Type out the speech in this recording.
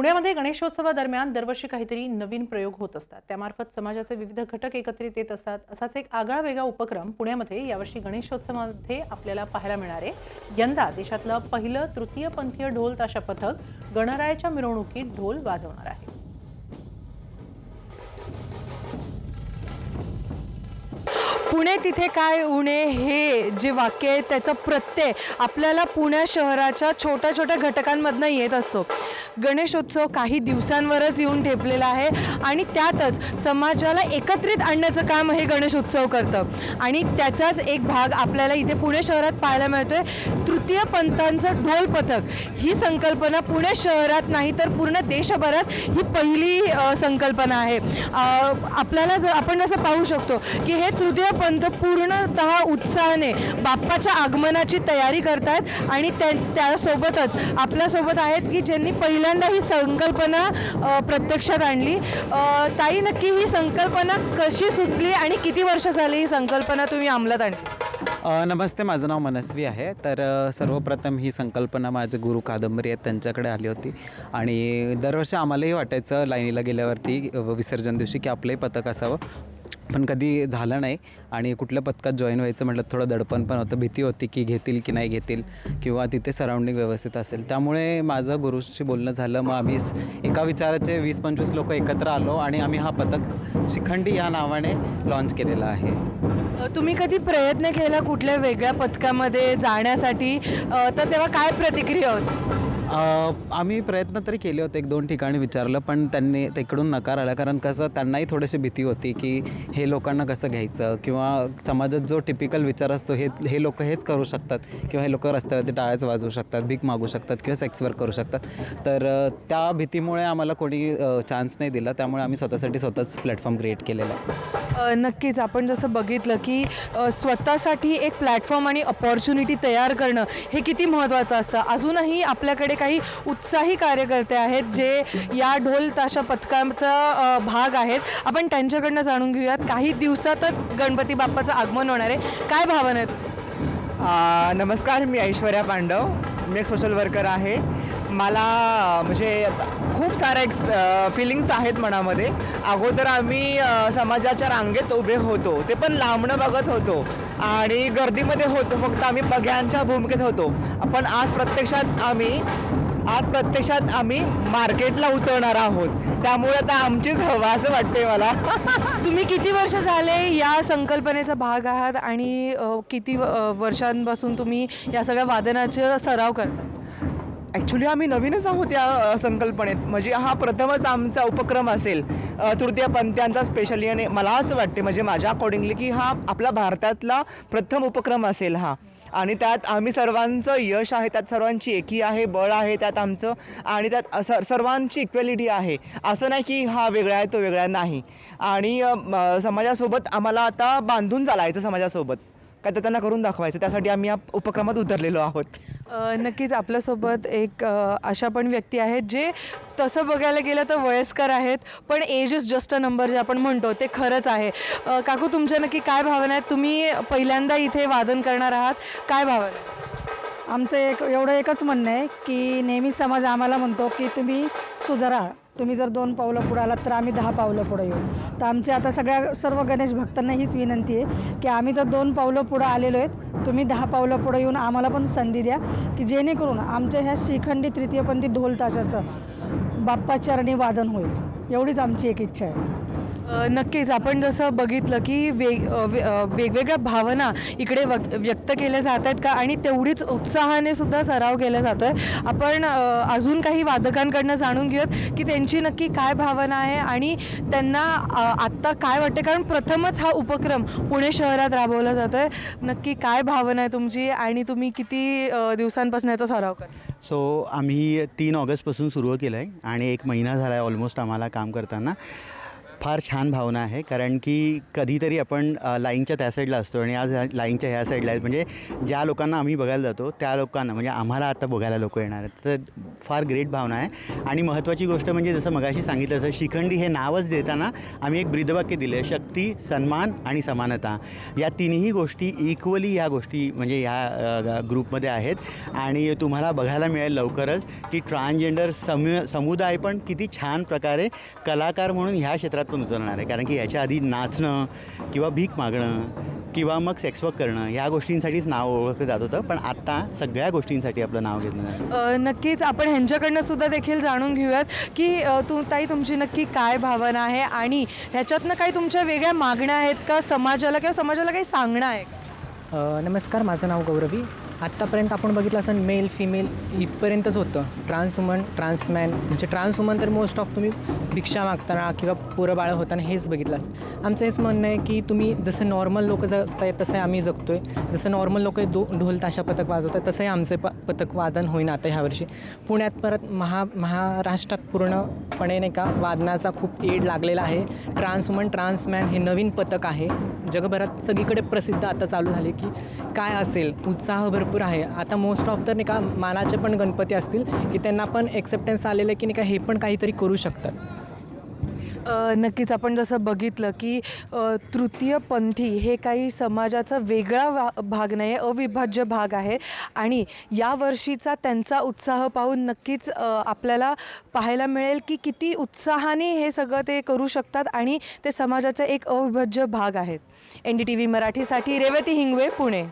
पुण्यामध्ये गणेशोत्सवादरम्यान दरवर्षी काहीतरी नवीन प्रयोग होत असतात. त्यामार्फत समाजाचे विविध घटक एकत्रित येत असतात. असाच एक आगळा वेगळा उपक्रम पुण्यामध्ये यावर्षी गणेशोत्सवामध्ये आपल्याला पाहायला मिळणार आहे. यंदा देशातलं पहिलं तृतीयपंथीय ढोल ताशा पथक गणरायाच्या मिरवणुकीत ढोल वाजवणार आहे. पुणे तिथे काय उणे हे जे वाक्य आहे त्याचा प्रत्यय आपल्याला पुण्या शहराच्या छोट्या छोट्या घटकांमधनं येत असतो. गणेशोत्सव काही दिवसांवरच येऊन ठेपलेला आहे आणि त्यातच समाजाला एकत्रित आणण्याचं काम हे गणेशोत्सव करतं. आणि त्याचाच एक भाग आपल्याला इथे पुणे शहरात पाहायला मिळतो आहे तृतीय पंथांचं ढोल पथक ही संकल्पना पुणे शहरात नाही तर पूर्ण देशभरात ही पहिली संकल्पना आहे. आपल्याला जर आपण जसं पाहू शकतो की हे तृतीय पंथ पूर्णतः उत्साहाने बाप्पाच्या आगमनाची तयारी करतात आणि त्या त्यासोबतच आपल्यासोबत आहेत की ज्यांनी पहिल्यांदा ही संकल्पना प्रत्यक्षात आणली. ताई नक्की ही संकल्पना कशी सुचली आणि किती वर्ष झाली ही संकल्पना तुम्ही अंमलात आणली? नमस्ते माझं नाव मनस्वी आहे. तर सर्वप्रथम ही संकल्पना माझे गुरु कादंबरी आहेत त्यांच्याकडे आली होती. आणि दरवर्षी आम्हालाही वाटायचं लाईनीला गेल्यावरती विसर्जन दिवशी की आपलंही पथक असावं. पण कधी झालं नाही. आणि कुठल्या पथकात जॉईन व्हायचं म्हटलं थोडं दडपण पण होतं. भीती होती की घेतील की नाही घेतील किंवा तिथे सराउंडिंग व्यवस्थित असेल. त्यामुळे माझं गुरुशी बोलणं झालं. मग आम्ही एका विचाराचे वीस पंचवीस लोक एकत्र आलो आणि आम्ही हा पथक शिखंडी या नावाने लॉन्च केलेला आहे. तुम्ही कधी प्रयत्न केला कुठल्या वेगळ्या पथकामध्ये जाण्यासाठी? तर तेव्हा काय प्रतिक्रिया होती? आम्ही प्रयत्न तरी केले होते एक दोन ठिकाणी विचारलं पण त्यांनी तिकडून नकार आला. कारण कसं त्यांनाही थोडीशी भीती होती की हे लोकांना कसं घ्यायचं? किंवा समाजात जो टिपिकल विचार असतो हे हे लोक हेच करू शकतात? किंवा हे लोक रस्त्यावरती टाळ्याच वाजवू शकतात भीक मागू शकतात किंवा सेक्स वर्क करू शकतात? तर त्या भीतीमुळे आम्हाला कोणी चान्स नाही दिला. त्यामुळे आम्ही स्वतःसाठी स्वतःच प्लॅटफॉर्म क्रिएट केलेला आहे. नक्कीच आपण जसं बघितलं की स्वतःसाठी एक प्लॅटफॉर्म आणि अपॉर्च्युनिटी तयार करणं हे किती महत्त्वाचं असतं. अजूनही आपल्याकडे काही उत्साही कार्यकर्ते आहेत जे या ढोल ताशा पथकाचा भाग आहेत. आपण त्यांच्याकडनं जाणून घेऊयात. काही दिवसातच गणपती बाप्पाचं आगमन होणार आहे. काय भावना आहेत? नमस्कार मी ऐश्वर्या पांडव. मी एक सोशल वर्कर आहे. मला म्हणजे खूप साऱ्या एक्स फिलिंग्स आहेत मनामध्ये. अगोदर आम्ही समाजाच्या रांगेत उभे होतो. ते पण लांबणं बघत होतो. आणि गर्दीमध्ये होतो. फक्त आम्ही बघ्यांच्या भूमिकेत होतो. पण आज प्रत्यक्षात आम्ही आज प्रत्यक्षात आम्ही मार्केटला उतरणार आहोत. त्यामुळे आता आमचीच हवा असं वाटते मला. तुम्ही किती वर्ष झाले या संकल्पनेचा भाग आहात? आणि किती वर्षांपासून तुम्ही या सगळ्या वादनाचा सराव करता? ॲक्च्युली आम्ही नवीनच आहोत या संकल्पनेत. म्हणजे हा प्रथमच आमचा उपक्रम असेल. तृतीय पंथ्यांचा स्पेशली आणि मला असं वाटते म्हणजे माझ्या अकॉर्डिंगली की हा आपला भारतातला प्रथम उपक्रम असेल हा. आणि त्यात आम्ही सर्वांचं यश आहे त्यात सर्वांची एकी आहे बळ आहे त्यात आमचं आणि त्यात सर सर्वांची इक्वेलिटी आहे. असं नाही की हा वेगळा आहे तो वेगळा नाही. आणि समाजासोबत आम्हाला आता बांधून चालायचं समाजासोबत. काय तर त्यांना करून दाखवायचं. त्यासाठी आम्ही या उपक्रमात उतरलेलो आहोत. नक्कीच आपल्यासोबत एक अशा पण व्यक्ती आहेत जे तसं बघायला गेलं तर वयस्कर आहेत पण age is just a number जे आपण म्हणतो ते खरंच आहे. काकू तुमच्या नक्की काय भावना आहेत? तुम्ही पहिल्यांदा इथे वादन करणार आहात. काय भावना आमचं एक एवढं एकच म्हणणं आहे की नेहमी समाज आम्हाला म्हणतो की तुम्ही सुधारा. तुम्ही जर दोन पावलं पुढं आलात तर आम्ही दहा पावलं पुढं येऊ. तर आमच्या आता सगळ्या सर्व गणेश भक्तांना हीच विनंती आहे की आम्ही तर दोन पावलं पुढं आलेलो आहेत तुम्ही दहा पावलं पुढं येऊन आम्हाला पण संधी द्या की जेणेकरून आमच्या ह्या श्रीखंडी तृतीयपंथी ढोल ताशाचं बाप्पाचरणी वादन होईल. एवढीच आमची एक इच्छा आहे. नक्कीच. आपण जसं बघितलं की वेग वे- वेगवेगळ्या भावना इकडे व व्यक्त केल्या जात आहेत का? आणि तेवढीच उत्साहाने सुद्धा सराव केला जातो आहे आपण अजून काही वादकांकडनं जाणून घेऊयात की त्यांची नक्की काय भावना आहे आणि त्यांना आत्ता काय वाटते? कारण प्रथमच हा उपक्रम पुणे शहरात राबवला जातो आहे नक्की काय भावना आहे तुमची आणि तुम्ही किती दिवसांपासून याचा सराव करता? सो आम्ही तीन ऑगस्टपासून सुरू केलं आहे आणि एक महिना झाला आहे ऑलमोस्ट आम्हाला काम करताना. फार छान भावना आहे कारण की कधीतरी आपण लाईनच्या त्या साईडला असतो आणि आज लाईनच्या ह्या साईडला आहेत. म्हणजे ज्या लोकांना आम्ही बघायला जातो त्या लोकांना म्हणजे आम्हाला आता बघायला लोक येणार आहेत. तर फार ग्रेट भावना आहे. आणि महत्त्वाची गोष्ट म्हणजे जसं मगाशी सांगितलं तसं शिखंडी हे नावच देताना आम्ही एक ब्रीदवाक्य दिलं आहे शक्ती सन्मान आणि समानता. या तिन्ही गोष्टी इक्वली या गोष्टी म्हणजे या ग्रुपमध्ये आहेत. आणि तुम्हाला बघायला मिळेल लवकरच की ट्रान्सजेंडर समु समुदाय पण किती छान प्रकारे कलाकार म्हणून ह्या क्षेत्रात पण उतरणार आहे. कारण की याच्या आधी नाचणं किंवा भीक मागणं किंवा मग सेक्स वर्क करणं ह्या गोष्टींसाठीच नाव ओळखलं जात होतं. पण आत्ता सगळ्या गोष्टींसाठी आपलं नाव घेतलं नक्कीच आपण ह्यांच्याकडनं सुद्धा देखील जाणून घेऊयात की तू ताई तुमची नक्की काय भावना आहे आणि ह्याच्यातनं काही तुमच्या वेगळ्या मागण्या आहेत का? समाजाला किंवा समाजाला काही सांगणं आहे नमस्कार माझं नाव गौरवी. आत्तापर्यंत आपण बघितलं असं मेल फिमेल इथपर्यंतच होतं. ट्रान्स वुमन ट्रान्समॅन म्हणजे ट्रान्स वुमन तर मोस्ट ऑफ तुम्ही भिक्षा मागताना किंवा पोरं बाळं होताना हेच बघितलं असेल. आमचं हेच म्हणणं आहे की तुम्ही जसं नॉर्मल लोक जगताय तसं आम्ही जगतो आहे जसं नॉर्मल लोक दो ढोल ताशा पथक वाजवतात तसंही आमचे प पथक वादन होईना आता ह्यावर्षी पुण्यात परत महा महाराष्ट्रात पूर्णपणे नाही का वादनाचा खूप एड लागलेला आहे. ट्रान्स वुमन ट्रान्समॅन हे नवीन पथक आहे. जगभरात सगळीकडे प्रसिद्ध आता चालू झाले की काय असेल? उत्साह भरपूर आहे. आता मोस्ट ऑफ तर नाही का मानाचे पण गणपती असतील की त्यांना पण एक्सेप्टन्स आलेलं आहे की नाही का हे पण काहीतरी करू शकतात. नक्कीच आपण जसं बघितलं की तृतीयपंथी हे काही समाजाचा वेगळा वा भाग नाही आहे अविभाज्य भाग आहे. आणि या वर्षीचा त्यांचा उत्साह पाहून नक्कीच आपल्याला पाहायला मिळेल की किती उत्साहाने हे सगळं ते करू शकतात आणि ते समाजाचा एक अविभाज्य भाग आहेत. एन डी टी व्ही मराठीसाठी रेवती हिंगवे पुणे.